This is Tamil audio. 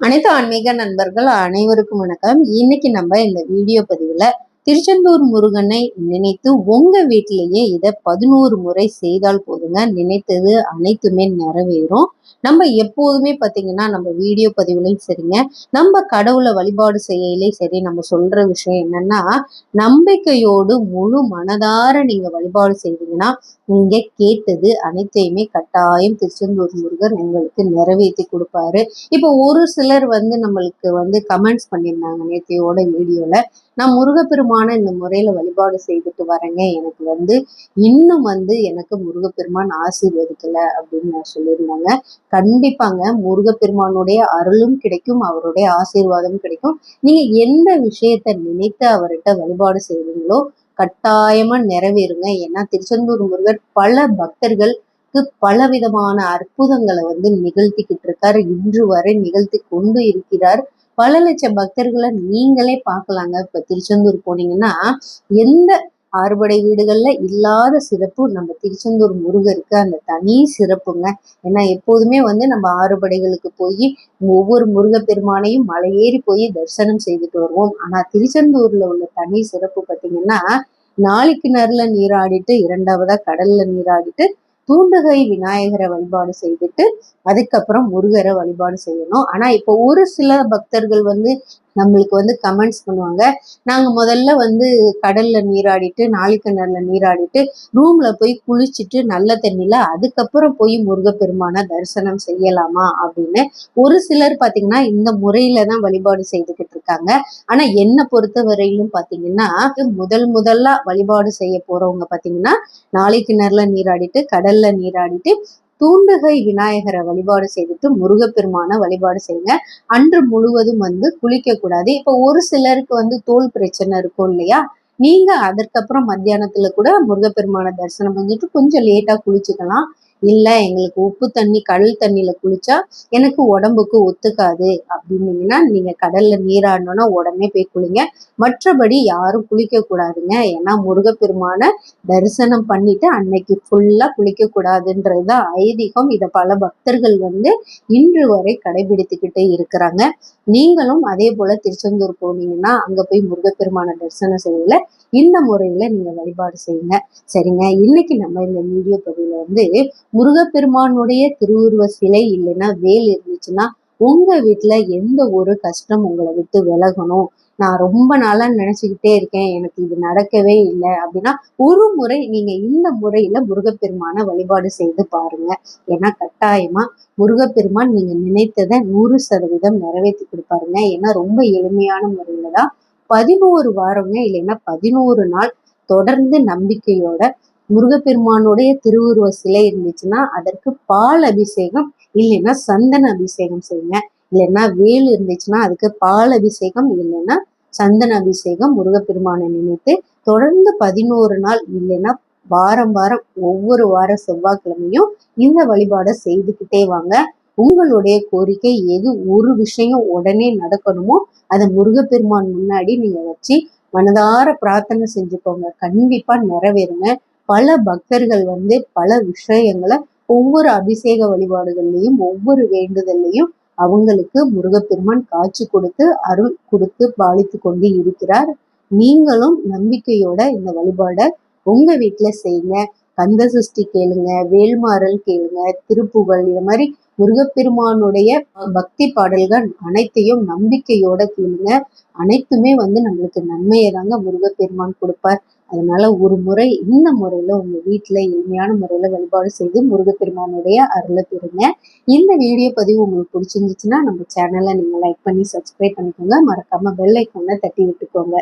அனைத்து ஆன்மீக நண்பர்கள் அனைவருக்கும் வணக்கம். இன்னைக்கு நம்ம இந்த வீடியோ பதிவுல திருச்செந்தூர் முருகனை நினைத்து உங்க வீட்டிலேயே இதை பதினோரு முறை செய்தால் போதுங்க. நினைத்தது அனைத்துமே நிறைவேறும். நம்ம எப்போதுமே பார்த்தீங்கன்னா நம்ம வீடியோ பதிவுலையும் சரிங்க. நம்ம கடவுளை வழிபாடு செய்யலையும் சரி நம்ம சொல்ற விஷயம் என்னன்னா நம்பிக்கையோடு முழு மனதார நீங்க வழிபாடு செய்தீங்கன்னா நீங்க கேட்டது அனைத்தையுமே கட்டாயம் திருச்செந்தூர் முருகர் உங்களுக்கு நிறைவேற்றி கொடுப்பாரு. இப்போ ஒரு சிலர் வந்து நம்மளுக்கு வந்து கமெண்ட்ஸ் பண்ணியிருந்தாங்க நேத்தையோட வீடியோல. நான் முருகப்பெருமான இந்த முறையில் வழிபாடு செய்துட்டு வரேங்க. எனக்கு வந்து இன்னும் வந்து எனக்கு முருகப்பெருமான் ஆசீர்வதிக்கலை அப்படின்னு நான் சொல்லியிருந்தாங்க. கண்டிப்பாங்க முருகப்பெருமானுடைய அருளும் கிடைக்கும் அவருடைய ஆசீர்வாதம் கிடைக்கும். நீங்கள் எந்த விஷயத்த நினைத்து அவர்கிட்ட வழிபாடு செய்வீங்களோ கட்டாயமாக நிறைவேறுங்க. ஏன்னா திருச்செந்தூர் முருகர் பல பக்தர்களுக்கு பல விதமான அற்புதங்களை வந்து நிகழ்த்திக்கிட்டு இருக்காரு. இன்று வரை நிகழ்த்தி கொண்டு இருக்கிறார். பல லட்சம் பக்தர்களை நீங்களே பார்க்கலாங்க. இப்போ திருச்செந்தூர் போனீங்கன்னா எந்த அறுபடை வீடுகளில் இல்லாத சிறப்பு நம்ம திருச்செந்தூர் முருகருக்கு அந்த தனி சிறப்புங்க. ஏன்னா எப்போதுமே வந்து நம்ம ஆறுபடைகளுக்கு போய் ஒவ்வொரு முருகப்பெருமானையும் மலையேறி போய் தரிசனம் செய்துட்டு வருவோம். ஆனால் திருச்செந்தூரில் உள்ள தனி சிறப்பு பார்த்தீங்கன்னா நாளைக்கு நேரில் நீராடிட்டு இரண்டாவதாக கடலில் நீராடிட்டு தூண்டுகை விநாயகரை வழிபாடு செய்துட்டு அதுக்கப்புறம் முருகரை வழிபாடு செய்யணும். ஆனா இப்போ ஒரு சில பக்தர்கள் வந்து நம்மளுக்கு வந்து கமெண்ட்ஸ் பண்ணுவாங்க. நாங்கள் முதல்ல வந்து கடல்ல நீராடிட்டு நாளிக்கிணறுல நீராடிட்டு ரூம்ல போய் குளிச்சுட்டு நல்ல தண்ணியில அதுக்கப்புறம் போய் முருகப்பெருமான தரிசனம் செய்யலாமா அப்படின்னு ஒரு சிலர் பார்த்தீங்கன்னா இந்த முறையில தான் வழிபாடு செய்துக்கிட்டு இருக்காங்க. ஆனா என்ன பொறுத்த வரையிலும் பாத்தீங்கன்னா முதல் முதல்ல வழிபாடு செய்ய போறவங்க பாத்தீங்கன்னா நாளை கிணறுல நீராடிட்டு கடல்ல நீராடிட்டு தூண்டுகை விநாயகரை வழிபாடு செய்துட்டு முருகப்பெருமான வழிபாடு செய்யுங்க. அன்று முழுவதும் வந்து குளிக்க கூடாது இப்போ ஒரு சிலருக்கு வந்து தோல் பிரச்சனை இருக்கும் இல்லையா? நீங்க அதற்கப்புறம் மத்தியானத்துல கூட முருகப்பெருமான தரிசனம் பண்ணிட்டு கொஞ்சம் லேட்டா குளிச்சுக்கலாம். இல்லை எங்களுக்கு உப்பு தண்ணி கடல் தண்ணியில குளிச்சா எனக்கு உடம்புக்கு ஒத்துக்காது அப்படின்னீங்கன்னா நீங்க கடல்ல நீராடணும்னா உடனே போய் குளிங்க. மற்றபடி யாரும் குளிக்க கூடாதுங்க. ஏன்னா முருகப்பெருமான தரிசனம் பண்ணிட்டு அன்னைக்கு ஃபுல்லா குளிக்க தான் ஐதீகம். இதை பல பக்தர்கள் வந்து இன்று வரை கடைபிடித்துக்கிட்டே இருக்கிறாங்க. நீங்களும் அதே போல திருச்செந்தூர் போனீங்கன்னா அங்க போய் முருகப்பெருமான தரிசனம் செய்யல. இந்த முறையில நீங்க வழிபாடு செய்யுங்க. சரிங்க? இன்னைக்கு நம்ம இந்த வீடியோ பதிவுல வந்து முருகப்பெருமானுடைய திருவுருவ சிலை இல்லைன்னா வேல் இருந்துச்சுன்னா உங்க வீட்டுல எந்த ஒரு கஷ்டம் உங்களை விட்டு விலகணும்? நான் ரொம்ப நாளா நினைச்சுக்கிட்டே இருக்கேன் எனக்கு இது நடக்கவே இல்லை அப்படின்னா ஒரு முறை நீங்க இந்த முறையில முருகப்பெருமான வழிபாடு செய்து பாருங்க. ஏன்னா கட்டாயமா முருகப்பெருமான் நீங்க நினைத்ததை நூறு சதவீதம் நிறைவேற்றி கொடுப்பாருங்க. ஏன்னா ரொம்ப எளிமையான முறையில தான் பதினோரு வாரங்க இல்லைன்னா பதினோரு நாள் தொடர்ந்து நம்பிக்கையோட முருகப்பெருமானுடைய திருவுருவ சிலை இருந்துச்சுன்னா அதற்கு பால் அபிஷேகம் இல்லைன்னா சந்தன அபிஷேகம் செய்யுங்க. இல்லைன்னா வேல் இருந்துச்சுன்னா அதுக்கு பால் அபிஷேகம் இல்லைன்னா சந்தன அபிஷேகம் முருகப்பெருமானை நினைத்து தொடர்ந்து பதினோரு நாள் இல்லைன்னா வாரம் வாரம் ஒவ்வொரு வார செவ்வாய்க்கிழமையும் இந்த வழிபாடை செய்துக்கிட்டே வாங்க. உங்களுடைய கோரிக்கை எது ஒரு விஷயம் உடனே நடக்கணுமோ அதை முருகப்பெருமான் முன்னாடி நீங்க வச்சு மனதார பிரார்த்தனை செஞ்சுக்கோங்க. கண்டிப்பா நிறைவேறுங்க. பல பக்தர்கள் வந்து பல விஷயங்களை ஒவ்வொரு அபிஷேக வழிபாடுகள்லையும் ஒவ்வொரு வேண்டுதல்லையும் அவங்களுக்கு முருகப்பெருமான் காட்சி கொடுத்து அருள் கொடுத்து பாலித்து கொண்டு இருக்கிறார். நீங்களும் நம்பிக்கையோட இந்த வழிபாடை உங்க வீட்டுல செய்யுங்க. கந்த சஷ்டி கேளுங்க வேல்மாறல் கேளுங்க திருப்புகழ் இது மாதிரி முருகப்பெருமானுடைய பக்தி பாடல்கள் அனைத்தையும் நம்பிக்கையோட கேளுங்க. அனைத்துமே வந்து நம்மளுக்கு நன்மையை தாங்க முருகப்பெருமான் கொடுப்பார். அதனால ஒரு முறை இந்த முறையில உங்க வீட்டில் எளிமையான முறையில வழிபாடு செய்து முருகப்பெருமானுடைய அருளை பெறுங்க. இந்த வீடியோ பதிவு உங்களுக்கு பிடிச்சிருந்துச்சுன்னா நம்ம சேனலை நீங்க லைக் பண்ணி சப்ஸ்கிரைப் பண்ணிக்கோங்க. மறக்காம பெல் ஐக்கான தட்டி விட்டுக்கோங்க.